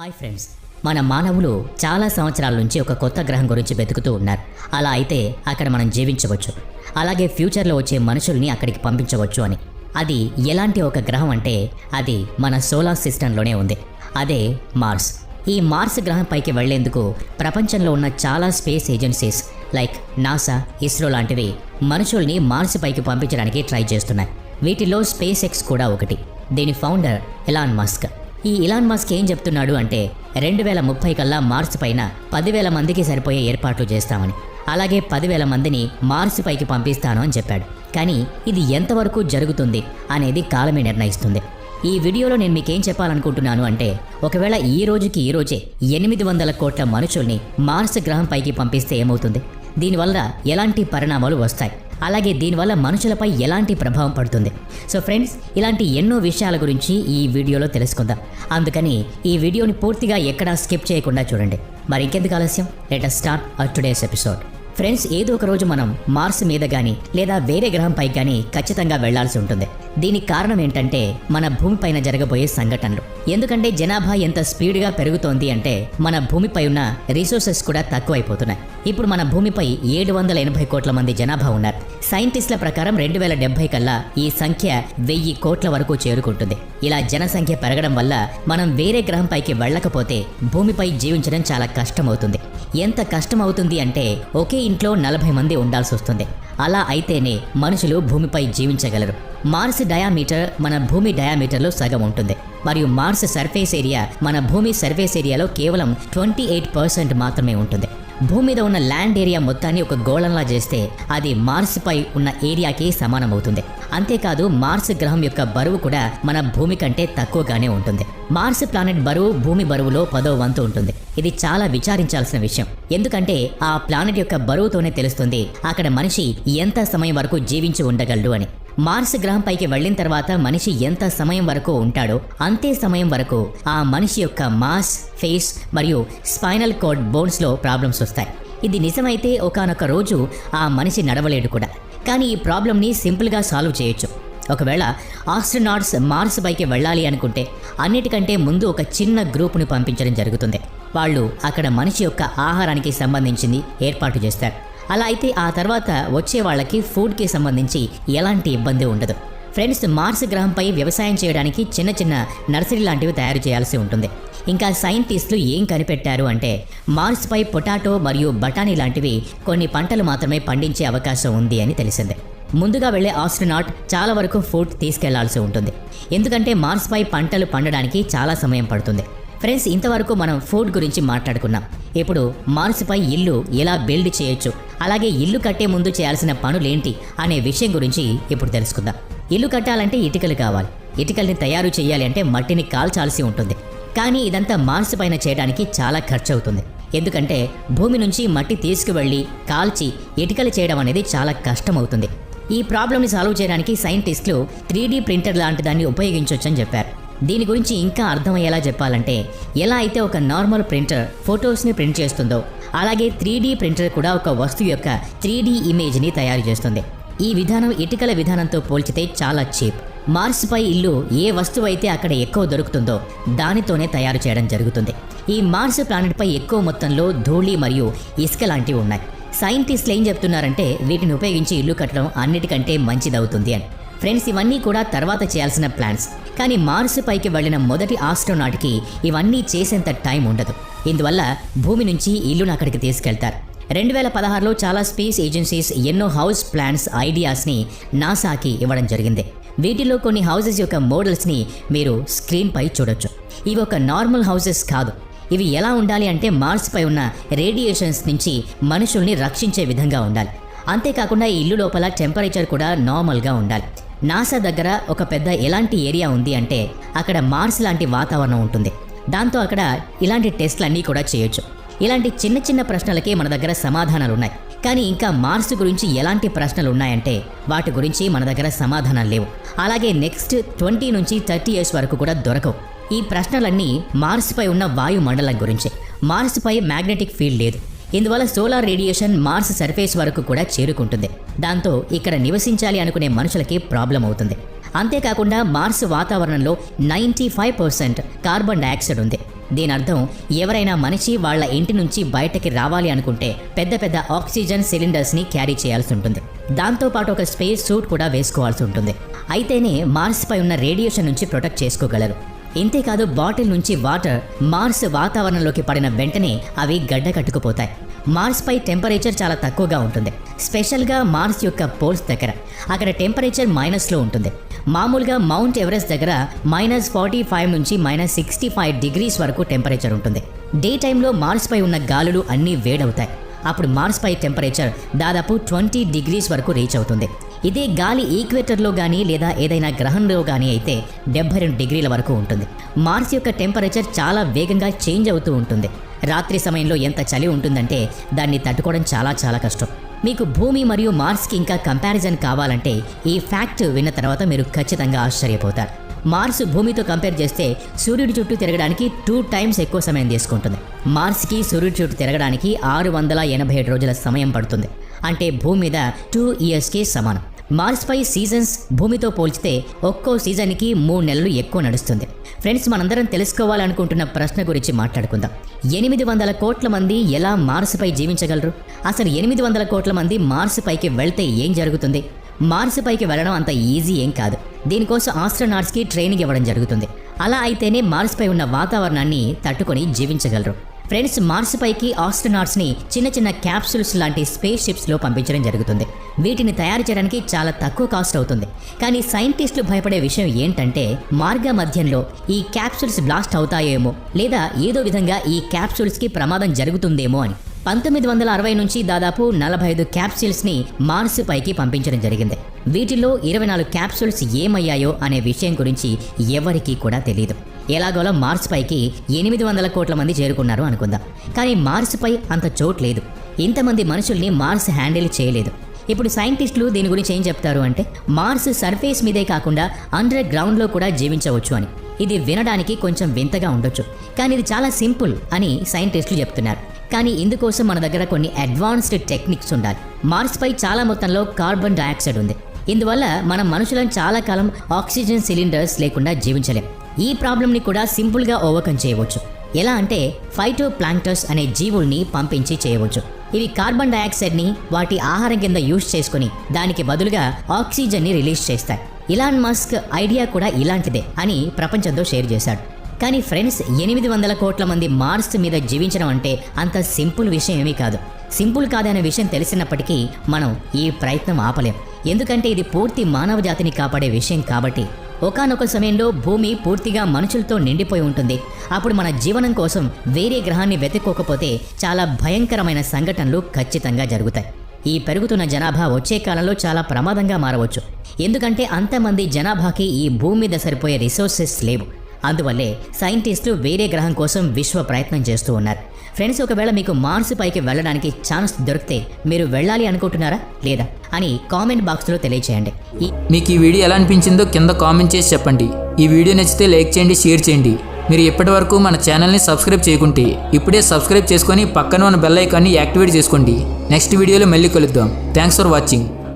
Hi friends మన మానవులు చాలా సంవత్సరాల నుంచి ఒక కొత్త గ్రహం గురించి వెతుకుతూ ఉన్నారు. అలా అయితే అక్కడ మనం జీవించవచ్చు. అలాగే ఫ్యూచర్లో వచ్చే మనుషుల్ని అక్కడికి పంపించవచ్చు అని. అది ఎలాంటి ఒక గ్రహం అంటే అది మన సోలార్ సిస్టంలోనే ఉంది. అదే మార్స్. ఈ మార్స్ గ్రహం పైకి వెళ్ళేందుకు ప్రపంచంలో ఉన్న చాలా space agencies like NASA ISRO లాంటివి మనుషుల్ని మార్స్ పైకి పంపించడానికి ట్రై చేస్తున్నాయి. వీటిలో స్పేస్ ఎక్స్ కూడా ఒకటి. దీని ఫౌండర్ ఎలాన్ మస్క్. ఈ ఇలాన్ మస్క్ ఏం చెప్తున్నాడు అంటే రెండు వేల ముప్పై కల్లా మార్స్ పైన పదివేల మందికి సరిపోయే ఏర్పాట్లు చేస్తామని అలాగే పదివేల మందిని మార్స్ పైకి పంపిస్తాను అని చెప్పాడు. కానీ ఇది ఎంతవరకు జరుగుతుంది అనేది కాలమే నిర్ణయిస్తుంది. ఈ వీడియోలో నేను మీకేం చెప్పాలనుకుంటున్నాను అంటే ఒకవేళ ఈ రోజుకి ఈ రోజే ఎనిమిది వందల కోట్ల మనుషుల్ని మార్స్ గ్రహం పైకి పంపిస్తే ఏమవుతుంది? దీనివల్ల ఎలాంటి పరిణామాలు వస్తాయి? అలాగే దీనివల్ల మనుషులపై ఎలాంటి ప్రభావం పడుతుంది? సో ఫ్రెండ్స్ ఇలాంటి ఎన్నో విషయాల గురించి ఈ వీడియోలో తెలుసుకుందాం. అందుకని ఈ వీడియోని పూర్తిగా ఎక్కడా స్కిప్ చేయకుండా చూడండి. మరి ఇంకెందుకు ఆలస్యం? Let start uh today's episode friends ఏదో ఒక రోజు మనం మార్స్ మీద కానీ లేదా వేరే గ్రహంపై కానీ ఖచ్చితంగా వెళ్ళాల్సి ఉంటుంది. దీనికి కారణం ఏంటంటే మన భూమిపైన జరగబోయే సంఘటనలు. ఎందుకంటే జనాభా ఎంత స్పీడ్గా పెరుగుతోంది అంటే మన భూమిపై ఉన్న రిసోర్సెస్ కూడా తక్కువైపోతున్నాయి. ఇప్పుడు మన భూమిపై ఏడు వందల ఎనభై కోట్ల మంది జనాభా ఉన్నారు. సైంటిస్టుల ప్రకారం రెండు వేల డెబ్బై కల్లా ఈ సంఖ్య వెయ్యి కోట్ల వరకు చేరుకుంటుంది. ఇలా జనసంఖ్య పెరగడం వల్ల మనం వేరే గ్రహంపైకి వెళ్ళకపోతే భూమిపై జీవించడం చాలా కష్టమవుతుంది. ఎంత కష్టమవుతుంది అంటే ఒకే ఇంట్లో నలభై మంది ఉండాల్సి వస్తుంది. అలా అయితేనే మనుషులు భూమిపై జీవించగలరు. మార్స్ డయామీటర్ మన భూమి డయామీటర్లో సగం ఉంటుంది. మరియు మార్స్ సర్ఫేస్ ఏరియా మన భూమి సర్ఫేస్ ఏరియాలో కేవలం ట్వంటీ ఎయిట్ పర్సెంట్ మాత్రమే ఉంటుంది. భూమి మీద ఉన్న ల్యాండ్ ఏరియా మొత్తాన్ని ఒక గోళంలా చేస్తే అది మార్స్ పై ఉన్న ఏరియాకి సమానమవుతుంది. అంతేకాదు మార్స్ గ్రహం యొక్క బరువు కూడా మన భూమి కంటే తక్కువగానే ఉంటుంది. మార్స్ ప్లానెట్ బరువు భూమి బరువులో పదో వంతు ఉంటుంది. ఇది చాలా విచారించాల్సిన విషయం. ఎందుకంటే ఆ ప్లానెట్ యొక్క బరువుతోనే తెలుస్తుంది అక్కడ మనిషి ఎంత సమయం వరకు జీవించి ఉండగలడు అని. మార్స్ గ్రహం పైకి వెళ్ళిన తర్వాత మనిషి ఎంత సమయం వరకు ఉంటాడో అంతే సమయం వరకు ఆ మనిషి యొక్క మాస్ ఫేస్ మరియు స్పైనల్ కోడ్ బోన్స్లో ప్రాబ్లమ్స్ వస్తాయి. ఇది నిజమైతే ఒకానొక రోజు ఆ మనిషి నడవలేడు కూడా. కానీ ఈ ప్రాబ్లమ్ని సింపుల్గా సాల్వ్ చేయొచ్చు. ఒకవేళ ఆస్ట్రోనాట్స్ మార్స్ పైకి వెళ్ళాలి అనుకుంటే అన్నిటికంటే ముందు ఒక చిన్న గ్రూప్ను పంపించడం జరుగుతుంది. వాళ్ళు అక్కడ మనిషి యొక్క ఆహారానికి సంబంధించింది ఏర్పాటు చేస్తారు. అలా అయితే ఆ తర్వాత వచ్చే వాళ్ళకి ఫుడ్కి సంబంధించి ఎలాంటి ఇబ్బంది ఉండదు. ఫ్రెండ్స్ మార్స్ గ్రహంపై వ్యవసాయం చేయడానికి చిన్న చిన్న నర్సరీ లాంటివి తయారు చేయాల్సి ఉంటుంది. ఇంకా సైంటిస్టులు ఏం కనిపెట్టారు అంటే మార్స్పై పొటాటో మరియు బఠానీ లాంటివి కొన్ని పంటలు మాత్రమే పండించే అవకాశం ఉంది అని తెలిసిందే. ముందుగా వెళ్ళే ఆస్ట్రోనాట్ చాలా వరకు ఫుడ్ తీసుకెళ్ళాల్సి ఉంటుంది. ఎందుకంటే మార్స్పై పంటలు పండడానికి చాలా సమయం పడుతుంది. ఫ్రెండ్స్ ఇంతవరకు మనం ఫుడ్ గురించి మాట్లాడుకున్నాం. ఇప్పుడు మార్స్పై ఇల్లు ఎలా బిల్డ్ చేయొచ్చు? అలాగే ఇల్లు కట్టే ముందు చేయాల్సిన పనులేంటి అనే విషయం గురించి ఇప్పుడు తెలుసుకుందాం. ఇల్లు కట్టాలంటే ఇటుకలు కావాలి. ఇటుకల్ని తయారు చేయాలి అంటే మట్టిని కాల్చాల్సి ఉంటుంది. కానీ ఇదంతా మార్స్ పైన చేయడానికి చాలా ఖర్చు అవుతుంది ఎందుకంటే భూమి నుంచి మట్టి తీసుకువెళ్ళి కాల్చి ఇటుకలు చేయడం అనేది చాలా కష్టం అవుతుంది ఈ ప్రాబ్లమ్ని సాల్వ్ చేయడానికి సైంటిస్టులు త్రీ ప్రింటర్ లాంటి దాన్ని ఉపయోగించవచ్చని చెప్పారు. దీని గురించి ఇంకా అర్థమయ్యేలా చెప్పాలంటే ఎలా అయితే ఒక నార్మల్ ప్రింటర్ ఫొటోస్ని ప్రింట్ చేస్తుందో అలాగే త్రీ ప్రింటర్ కూడా ఒక వస్తువు యొక్క త్రీ ఇమేజ్ని తయారు చేస్తుంది. ఈ విధానం ఇటుకల విధానంతో పోల్చితే చాలా చీప్. మార్స్పై ఇల్లు ఏ వస్తువు అయితే అక్కడ ఎక్కువ దొరుకుతుందో దానితోనే తయారు చేయడం జరుగుతుంది. ఈ మార్స్ ప్లానెట్పై ఎక్కువ మొత్తంలో ధూళి మరియు ఇసుక లాంటివి ఉన్నాయి. సైంటిస్టులు ఏం చెప్తున్నారంటే వీటిని ఉపయోగించి ఇల్లు కట్టడం అన్నిటికంటే మంచిదవుతుంది అని. ఫ్రెండ్స్ ఇవన్నీ కూడా తర్వాత చేయాల్సిన ప్లాన్స్ కానీ మార్స్ పైకి వెళ్ళిన మొదటి ఆస్ట్రోనాట్కి ఇవన్నీ చేసేంత టైం ఉండదు. ఇందువల్ల భూమి నుంచి ఇల్లును అక్కడికి తీసుకెళ్తారు. రెండు వేల పదహారులో చాలా స్పేస్ ఏజెన్సీస్ ఎన్నో హౌస్ ప్లాన్స్ ఐడియాస్ని నాసాకి ఇవ్వడం జరిగింది. వీటిలో కొన్ని హౌసెస్ యొక్క మోడల్స్ని మీరు స్క్రీన్పై చూడొచ్చు. ఇవి ఒక నార్మల్ హౌసెస్ కాదు. ఇవి ఎలా ఉండాలి అంటే మార్స్పై ఉన్న రేడియేషన్స్ నుంచి మనుషుల్ని రక్షించే విధంగా ఉండాలి. అంతేకాకుండా ఈ ఇల్లు లోపల టెంపరేచర్ కూడా నార్మల్గా ఉండాలి. నాసా దగ్గర ఒక పెద్ద ఎలాంటి ఏరియా ఉంది అంటే అక్కడ మార్స్ లాంటి వాతావరణం ఉంటుంది. దాంతో అక్కడ ఇలాంటి టెస్ట్లన్నీ కూడా చేయొచ్చు. ఇలాంటి చిన్న చిన్న ప్రశ్నలకే మన దగ్గర సమాధానాలు ఉన్నాయి కానీ ఇంకా మార్స్ గురించి ఎలాంటి ప్రశ్నలు ఉన్నాయంటే వాటి గురించి మన దగ్గర సమాధానాలు లేవు. అలాగే నెక్స్ట్ ట్వంటీ నుంచి థర్టీ ఇయర్స్ వరకు కూడా దొరకవు. ఈ ప్రశ్నలన్నీ మార్స్పై ఉన్న వాయుమండలం గురించి. మార్స్పై మ్యాగ్నెటిక్ ఫీల్డ్ లేదు. ఇందువల్ల సోలార్ రేడియేషన్ మార్స్ సర్ఫేస్ వరకు కూడా చేరుకుంటుంది. దాంతో ఇక్కడ నివసించాలి అనుకునే మనుషులకి ప్రాబ్లం అవుతుంది. అంతేకాకుండా మార్స్ వాతావరణంలో ninety five percent carbon dioxide ఉంది. దీని అర్థం ఎవరైనా మనిషి వాళ్ళ ఇంటి నుంచి బయటకి రావాలి అనుకుంటే పెద్ద పెద్ద ఆక్సిజన్ సిలిండర్స్ని క్యారీ చేయాల్సి ఉంటుంది. దాంతోపాటు ఒక స్పేస్ సూట్ కూడా వేసుకోవాల్సి ఉంటుంది. అయితేనే మార్స్ పై ఉన్న రేడియేషన్ నుంచి ప్రొటెక్ట్ చేసుకోగలరు. ఇంతేకాదు బాటిల్ నుంచి వాటర్ మార్స్ వాతావరణంలోకి పడిన వెంటనే అవి గడ్డ కట్టుకుపోతాయి. మార్స్ పై టెంపరేచర్ చాలా తక్కువగా ఉంటుంది. స్పెషల్గా మార్స్ యొక్క పోల్స్ దగ్గర. అక్కడ టెంపరేచర్ మైనస్లో ఉంటుంది. మామూలుగా మౌంట్ ఎవరెస్ట్ దగ్గర మైనస్ ఫార్టీ ఫైవ్ నుంచి మైనస్ సిక్స్టీ ఫైవ్ డిగ్రీస్ వరకు టెంపరేచర్ ఉంటుంది. డే టైంలో మార్స్పై ఉన్న గాలులు అన్నీ వేడవుతాయి. అప్పుడు మార్స్ పై టెంపరేచర్ దాదాపు ట్వంటీ డిగ్రీస్ వరకు రీచ్ అవుతుంది. ఇదే గాలి ఈక్వేటర్లో కానీ లేదా ఏదైనా గ్రహంలో కానీ అయితే డెబ్బై రెండు డిగ్రీల వరకు ఉంటుంది. మార్స్ యొక్క టెంపరేచర్ చాలా వేగంగా చేంజ్ అవుతూ ఉంటుంది. రాత్రి సమయంలో ఎంత చలి ఉంటుందంటే దాన్ని తట్టుకోవడం చాలా చాలా కష్టం. మీకు భూమి మరియు మార్స్కి ఇంకా కంపారిజన్ కావాలంటే ఈ ఫ్యాక్ట్ విన్న తర్వాత మీరు ఖచ్చితంగా ఆశ్చర్యపోతారు. మార్స్ భూమితో కంపేర్ చేస్తే సూర్యుడి చుట్టూ తిరగడానికి టూ టైమ్స్ ఎక్కువ సమయం తీసుకుంటుంది. మార్స్కి సూర్యుడి చుట్టూ తిరగడానికి ఆరు వందల ఎనభై ఏడు రోజుల సమయం పడుతుంది. అంటే భూమి మీద టూ ఇయర్స్కి సమానం. మార్స్పై సీజన్స్ భూమితో పోల్చితే ఒక్కో సీజన్కి మూడు నెలలు ఎక్కువ నడుస్తుంది. ఫ్రెండ్స్ మనందరం తెలుసుకోవాలనుకుంటున్న ప్రశ్న గురించి మాట్లాడుకుందాం. ఎనిమిది వందల కోట్ల మంది ఎలా మార్స్పై జీవించగలరు? అసలు ఎనిమిది వందల కోట్ల మంది మార్స్పైకి వెళ్తే ఏం జరుగుతుంది? మార్స్పైకి వెళ్ళడం అంత ఈజీ ఏం కాదు. దీనికోసం ఆస్ట్రోనాట్స్కి ట్రైనింగ్ ఇవ్వడం జరుగుతుంది. అలా అయితేనే మార్స్పై ఉన్న వాతావరణాన్ని తట్టుకొని జీవించగలరు. ఫ్రెండ్స్ మార్స్ పైకి ఆస్ట్రోనాట్స్ని చిన్న చిన్న క్యాప్సూల్స్ లాంటి స్పేస్ షిప్స్లో పంపించడం జరుగుతుంది. వీటిని తయారు చేయడానికి చాలా తక్కువ కాస్ట్ అవుతుంది. కానీ సైంటిస్టులు భయపడే విషయం ఏంటంటే మార్గ మధ్యంలో ఈ క్యాప్సూల్స్ బ్లాస్ట్ అవుతాయేమో లేదా ఏదో విధంగా ఈ క్యాప్సూల్స్కి ప్రమాదం జరుగుతుందేమో అని. పంతొమ్మిది వందల అరవై నుంచి దాదాపు నలభై ఐదు క్యాప్సూల్స్ని మార్స్ పైకి పంపించడం జరిగింది. వీటిలో ఇరవై నాలుగు క్యాప్సూల్స్ ఏమయ్యాయో అనే విషయం గురించి ఎవరికీ కూడా తెలియదు ఎలాగోలా మార్స్ పైకి ఎనిమిది వందల కోట్ల మంది చేరుకున్నారు అనుకుందాం. కానీ మార్స్ పై అంత చోటు లేదు. ఇంతమంది మనుషుల్ని మార్స్ హ్యాండిల్ చేయలేదు. ఇప్పుడు సైంటిస్టులు దీని గురించి ఏం చెప్తారు అంటే మార్స్ సర్ఫేస్ మీదే కాకుండా అండర్ గ్రౌండ్లో కూడా జీవించవచ్చు అని. ఇది వినడానికి కొంచెం వింతగా ఉండొచ్చు. కానీ ఇది చాలా సింపుల్ అని సైంటిస్టులు చెప్తున్నారు. కానీ ఇందుకోసం మన దగ్గర కొన్ని అడ్వాన్స్డ్ టెక్నిక్స్ ఉండాలి. మార్స్ పై చాలా మొత్తంలో కార్బన్ డయాక్సైడ్ ఉంది. ఇందువల్ల మనం మనుషులను చాలా కాలం ఆక్సిజన్ సిలిండర్స్ లేకుండా జీవించలేం. ఈ ప్రాబ్లంని కూడా సింపుల్గా ఓవర్కమ్ చేయవచ్చు. ఎలా అంటే ఫైటో ప్లాంక్టర్స్ అనే జీవుల్ని పంపించి చేయవచ్చు. ఇవి కార్బన్ డయాక్సైడ్ని వాటి ఆహారం కింద యూజ్ చేసుకుని దానికి బదులుగా ఆక్సిజన్ని రిలీజ్ చేస్తాయి. ఇలాన్ మస్క్ ఐడియా కూడా ఇలాంటిదే అని ప్రపంచంతో షేర్ చేశాడు. కానీ ఫ్రెండ్స్ ఎనిమిది వందల కోట్ల మంది మార్స్ మీద జీవించడం అంటే అంత సింపుల్ విషయం ఏమీ కాదు. సింపుల్ కాదనే విషయం తెలిసినప్పటికీ మనం ఈ ప్రయత్నం ఆపలేం. ఎందుకంటే ఇది పూర్తి మానవ జాతిని కాపాడే విషయం కాబట్టి. ఒకానొక సమయంలో భూమి పూర్తిగా మనుషులతో నిండిపోయి ఉంటుంది. అప్పుడు మన జీవనం కోసం వేరే గ్రహాన్ని వెతుక్కోకపోతే చాలా భయంకరమైన సంఘటనలు ఖచ్చితంగా జరుగుతాయి. ఈ పెరుగుతున్న జనాభా వచ్చే కాలంలో చాలా ప్రమాదంగా మారవచ్చు. ఎందుకంటే అంతమంది జనాభాకి ఈ భూమి మీద సరిపోయే రిసోర్సెస్ లేవు. అందువల్లే సైంటిస్టులు వేరే గ్రహం కోసం విశ్వ ప్రయత్నం చేస్తూ ఉన్నారు. ఫ్రెండ్స్ ఒకవేళ మీకు మార్స్ పైకి వెళ్ళడానికి ఛాన్స్ దొరికితే మీరు వెళ్ళాలి అనుకుంటున్నారా లేదా అని కామెంట్ బాక్స్లో తెలియచేయండి. మీకు ఈ వీడియో ఎలా అనిపించిందో కింద కామెంట్ చేసి చెప్పండి. ఈ వీడియో నచ్చితే లైక్ చేయండి షేర్ చేయండి. మీరు ఇప్పటివరకు మన ఛానల్ని సబ్స్క్రైబ్ చేయకుంటే ఇప్పుడే సబ్స్క్రైబ్ చేసుకొని పక్కన ఉన్న బెల్ ఐకాన్ని యాక్టివేట్ చేసుకోండి. నెక్స్ట్ వీడియోలో మళ్ళీ కలుద్దాం. Thanks for watching.